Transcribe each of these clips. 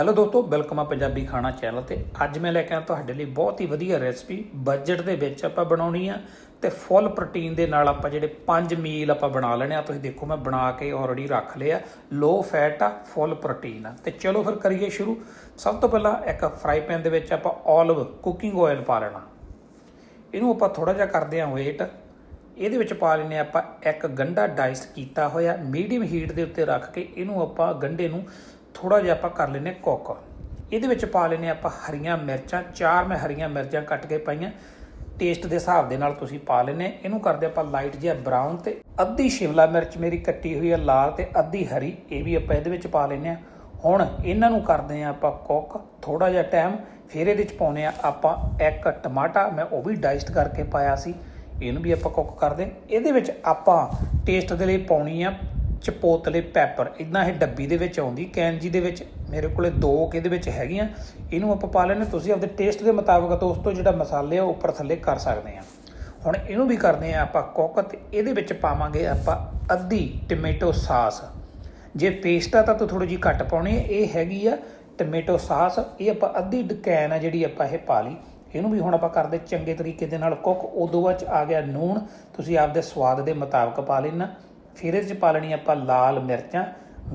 Hello ਦੋਸਤੋ welcome ਆ ਪੰਜਾਬੀ ਖਾਣਾ ਚੈਨਲ ਤੇ। ਅੱਜ ਮੈਂ ਲੈ ਕੇ ਆਇਆ ਤੁਹਾਡੇ ਲਈ ਬਹੁਤ ਹੀ ਵਧੀਆ ਰੈਸਪੀ ਬਜਟ ਦੇ ਵਿੱਚ ਆਪਾਂ ਬਣਾਉਣੀ ਆ ਤੇ ਫੁੱਲ ਪ੍ਰੋਟੀਨ ਦੇ ਨਾਲ ਆਪਾਂ ਜਿਹੜੇ ਪੰਜ ਮੀਲ ਆਪਾਂ ਬਣਾ ਲੈਣੇ ਆ। ਤੁਸੀਂ ਦੇਖੋ, ਮੈਂ ਬਣਾ ਕੇ ਆਲਰੇਡੀ ਰੱਖ ਲਿਆ ਲੋ ਫੈਟ ਆ ਫੁੱਲ ਪ੍ਰੋਟੀਨ ਆ। ਤੇ ਚਲੋ ਫਿਰ ਕਰੀਏ ਸ਼ੁਰੂ। ਸਭ ਤੋਂ ਪਹਿਲਾਂ ਇੱਕ ਫਰਾਈ ਪੈਨ ਦੇ ਵਿੱਚ ਆਪਾਂ 올ਿਵ ਕੁਕਿੰਗ ਆਇਲ ਪਾ ਲੈਣਾ। ਇਹਨੂੰ ਆਪਾਂ ਥੋੜਾ ਜਿਹਾ ਕਰਦੇ ਹਾਂ ਵੇਟ ਇਹਦੇ ਵਿੱਚ ਪਾ ਲੈਨੇ ਆਪਾਂ ਇੱਕ ਗੰਢਾ ਡਾਈਸ ਕੀਤਾ ਹੋਇਆ। ਮੀਡੀਅਮ ਹੀਟ ਦੇ ਉੱਤੇ ਰੱਖ ਕੇ ਇਹਨੂੰ ਆਪਾਂ ਗੰਢੇ ਨੂੰ ਥੋੜਾ ਜਿਹਾ ਆਪਾਂ ਕਰ ਲੈਨੇ ਕੁੱਕ। ਇਹਦੇ ਵਿੱਚ ਪਾ ਲੈਨੇ ਆਪਾਂ ਹਰੀਆਂ ਮਿਰਚਾਂ, ਚਾਰ ਮੈਂ ਹਰੀਆਂ ਮਿਰਚਾਂ ਕੱਟ ਕੇ ਪਾਈਆਂ। ਟੇਸਟ ਦੇ ਹਿਸਾਬ ਦੇ ਨਾਲ ਤੁਸੀਂ ਪਾ ਲੈਨੇ ਇਹਨੂੰ ਕਰਦੇ ਆਪਾਂ ਲਾਈਟ ਜਿਹਾ ਬਰਾਊਨ ਤੇ ਅੱਧੀ ਸ਼ਿਮਲਾ ਮਿਰਚ ਮੇਰੀ ਕੱਟੀ ਹੋਈ ਹੈ ਲਾਲ ਤੇ ਅੱਧੀ ਹਰੀ, ਇਹ ਵੀ ਆਪਾਂ ਇਹਦੇ ਵਿੱਚ ਪਾ ਲੈਨੇ ਆ ਹੁਣ ਇਹਨਾਂ ਨੂੰ ਕਰਦੇ ਆ ਆਪਾਂ ਕੁੱਕ। ਥੋੜਾ ਜਿਹਾ ਟਾਈਮ ਫਿਰ ਇਹਦੇ ਵਿੱਚ ਪਾਉਨੇ ਆ ਆਪਾਂ ਇੱਕ ਟਮਾਟਾ, ਮੈਂ ਉਹ ਵੀ ਡਾਈਸਡ ਕਰਕੇ ਪਾਇਆ ਸੀ। ਇਹਨੂੰ ਵੀ ਆਪਾਂ ਕੁੱਕ ਕਰਦੇ ਇਹਦੇ ਵਿੱਚ ਆਪਾਂ ਟੇਸਟ ਦੇ ਲਈ ਪਾਉਣੀ ਆ ਚਪੋਤਲੇ ਪੈਪਰ ਇਦਾਂ ਇਹ ਡੱਬੀ ਦੇ ਵਿੱਚ ਆਉਂਦੀ ਕੈਨਜੀ ਦੇ ਵਿੱਚ, ਮੇਰੇ ਕੋਲੇ ਦੋ ਕੁ ਇਹਦੇ ਵਿੱਚ ਹੈਗੀਆਂ, ਇਹਨੂੰ ਆਪਾਂ ਪਾ ਲੈਣੇ ਤੁਸੀਂ ਆਪਦੇ ਟੇਸਟ ਦੇ ਮੁਤਾਬਕ ਦੋਸਤੋ ਜਿਹੜਾ ਮਸਾਲੇ ਆ ਉਹ ਉੱਪਰ ਥੱਲੇ ਕਰ ਸਕਦੇ ਆ ਹੁਣ ਇਹਨੂੰ ਵੀ ਕਰਦੇ ਆ ਆਪਾਂ ਕੁੱਕ ਤੇ ਇਹਦੇ ਵਿੱਚ ਪਾਵਾਂਗੇ ਆਪਾਂ ਅੱਧੀ ਟੋਮੇਟੋ ਸਾਸ ਜੇ ਪੇਸਟ ਆ ਤਾਂ ਥੋੜੀ ਜਿਹੀ ਘੱਟ ਪਾਉਣੀ ਹੈ, ਇਹ ਹੈਗੀ ਆ ਟੋਮੇਟੋ ਸਾਸ ਇਹ ਆਪਾਂ ਅੱਧੀ ਡਕੈਨ ਆ ਜਿਹੜੀ ਆਪਾਂ ਇਹ ਪਾ ਲਈ। ਇਹਨੂੰ ਵੀ ਹੁਣ ਆਪਾਂ ਕਰਦੇ ਚੰਗੇ ਤਰੀਕੇ ਦੇ ਨਾਲ ਕੁੱਕ, ਉਦੋਂ ਬਾਅਦ 'ਚ ਆ ਗਿਆ ਨੂਣ, ਤੁਸੀਂ ਆਪਦੇ ਸਵਾਦ ਦੇ ਮੁਤਾਬਕ ਪਾ ਲੈਣਾ। ਫਿਰ ਇਹਦੇ 'ਚ ਪਾ ਲੈਣੀ ਆਪਾਂ ਲਾਲ ਮਿਰਚਾਂ,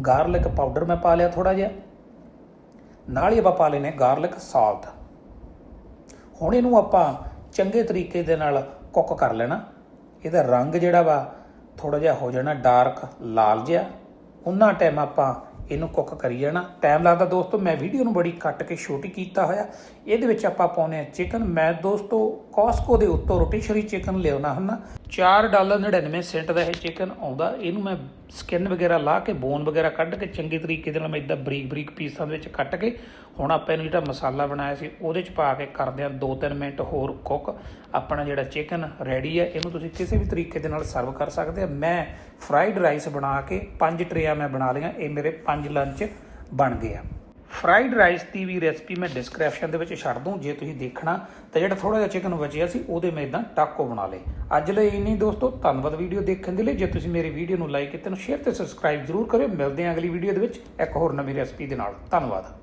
ਗਾਰਲਿਕ ਪਾਊਡਰ ਮੈਂ ਪਾ ਲਿਆ ਥੋੜਾ ਜਿਹਾ। ਨਾਲ ਹੀ ਆਪਾਂ ਪਾ ਲੈਨੇ ਗਾਰਲਿਕ ਸਾਲਟ। ਹੁਣ ਇਹਨੂੰ ਆਪਾਂ ਚੰਗੇ ਤਰੀਕੇ ਦੇ ਨਾਲ ਕੁੱਕ ਕਰ ਲੈਣਾ। ਇਹਦਾ ਰੰਗ ਜਿਹੜਾ ਵਾ ਥੋੜਾ ਜਿਹਾ ਹੋ ਜਾਣਾ ਡਾਰਕ ਲਾਲ ਜਿਹਾ। ਉਹਨਾਂ ਟਾਈਮ ਆਪਾਂ ਇਹਨੂੰ ਕੁੱਕ ਕਰੀ ਜਾਣਾ। ਟਾਈਮ ਲੱਗਦਾ ਦੋਸਤੋ, ਮੈਂ ਵੀਡੀਓ ਨੂੰ ਬੜੀ ਕੱਟ ਕੇ ਛੋਟੀ ਕੀਤਾ ਹੋਇਆ। ਇਹਦੇ ਵਿੱਚ ਆਪਾਂ ਪਾਉਨੇ ਆ ਚਿਕਨ ਮੈਂ ਦੋਸਤੋ ਕਾਸਕੋ ਦੇ ਉੱਤੋਂ ਰੋਟੀਸ਼ਰੀ ਚਿਕਨ ਲਿਆਉਣਾ ਹੁੰਦਾ। 4 ਡਾਲਰ 99 ਸੈਂਟ ਦਾ ਇਹ ਚਿਕਨ ਆਉਂਦਾ। ਇਹਨੂੰ ਮੈਂ ਸਕਿਨ ਵਗੈਰਾ ਲਾ ਕੇ ਬੋਨ ਵਗੈਰਾ ਕੱਢ ਕੇ, ਚੰਗੇ ਤਰੀਕੇ ਦੇ ਨਾਲ ਮੈਂ ਇਦਾਂ ਬਰੀਕ ਬਰੀਕ ਪੀਸਾਂ ਦੇ ਵਿੱਚ ਕੱਟ ਕੇ, ਹੁਣ ਆਪਾਂ ਇਹਨੂੰ ਜਿਹੜਾ ਮਸਾਲਾ ਬਣਾਇਆ ਸੀ, ਉਹਦੇ ਚ ਪਾ ਕੇ ਕਰਦੇ ਆ 2-3 ਮਿੰਟ ਹੋਰ ਕੁੱਕ ਆਪਣਾ ਜਿਹੜਾ ਚਿਕਨ ਰੈਡੀ ਹੈ, ਇਹਨੂੰ ਤੁਸੀਂ ਕਿਸੇ ਵੀ ਤਰੀਕੇ ਦੇ ਨਾਲ ਸਰਵ ਕਰ ਸਕਦੇ ਆ ਮੈਂ ਫਰਾਈਡ ਰਾਈਸ ਬਣਾ ਕੇ ਪੰਜ ਟਰੇਆਂ ਮੈਂ ਬਣਾ ਲਈਆਂ, ਇਹ ਮੇਰੇ ਪੰਜ ਲੰਚ ਬਣ ਗਏ ਆ। ਫਰਾਈਡ ਰਾਈਸ ਦੀ ਵੀ ਰੈਸਪੀ ਮੈਂ ਡਿਸਕ੍ਰਿਪਸ਼ਨ ਦੇ ਵਿੱਚ ਛੱਡ ਦੂੰ, ਜੇ ਤੁਸੀਂ ਦੇਖਣਾ, ਤਾਂ ਜਿਹੜਾ ਥੋੜਾ ਜਿਹਾ ਚਿਕਨ ਬਚਿਆ ਸੀ, ਉਹਦੇ ਮੈਂ ਇਦਾਂ ਟਾਕੋ ਬਣਾ ਲਏ। ਅੱਜ ਲਈ ਇੰਨੀ ਦੋਸਤੋ, ਧੰਨਵਾਦ ਵੀਡੀਓ ਦੇਖਣ ਦੇ ਲਈ। ਜੇ ਤੁਸੀਂ ਮੇਰੀ ਵੀਡੀਓ ਨੂੰ ਲਾਈਕ ਕੀਤਾ ਨੂੰ ਸ਼ੇਅਰ ਤੇ ਸਬਸਕ੍ਰਾਈਬ ਜ਼ਰੂਰ ਕਰਿਓ। ਮਿਲਦੇ ਹਾਂ ਅਗਲੀ ਵੀਡੀਓ ਦੇ ਵਿੱਚ ਇੱਕ ਹੋਰ ਨਵੀਂ ਰੈਸਪੀ ਦੇ ਨਾਲ। ਧੰਨਵਾਦ।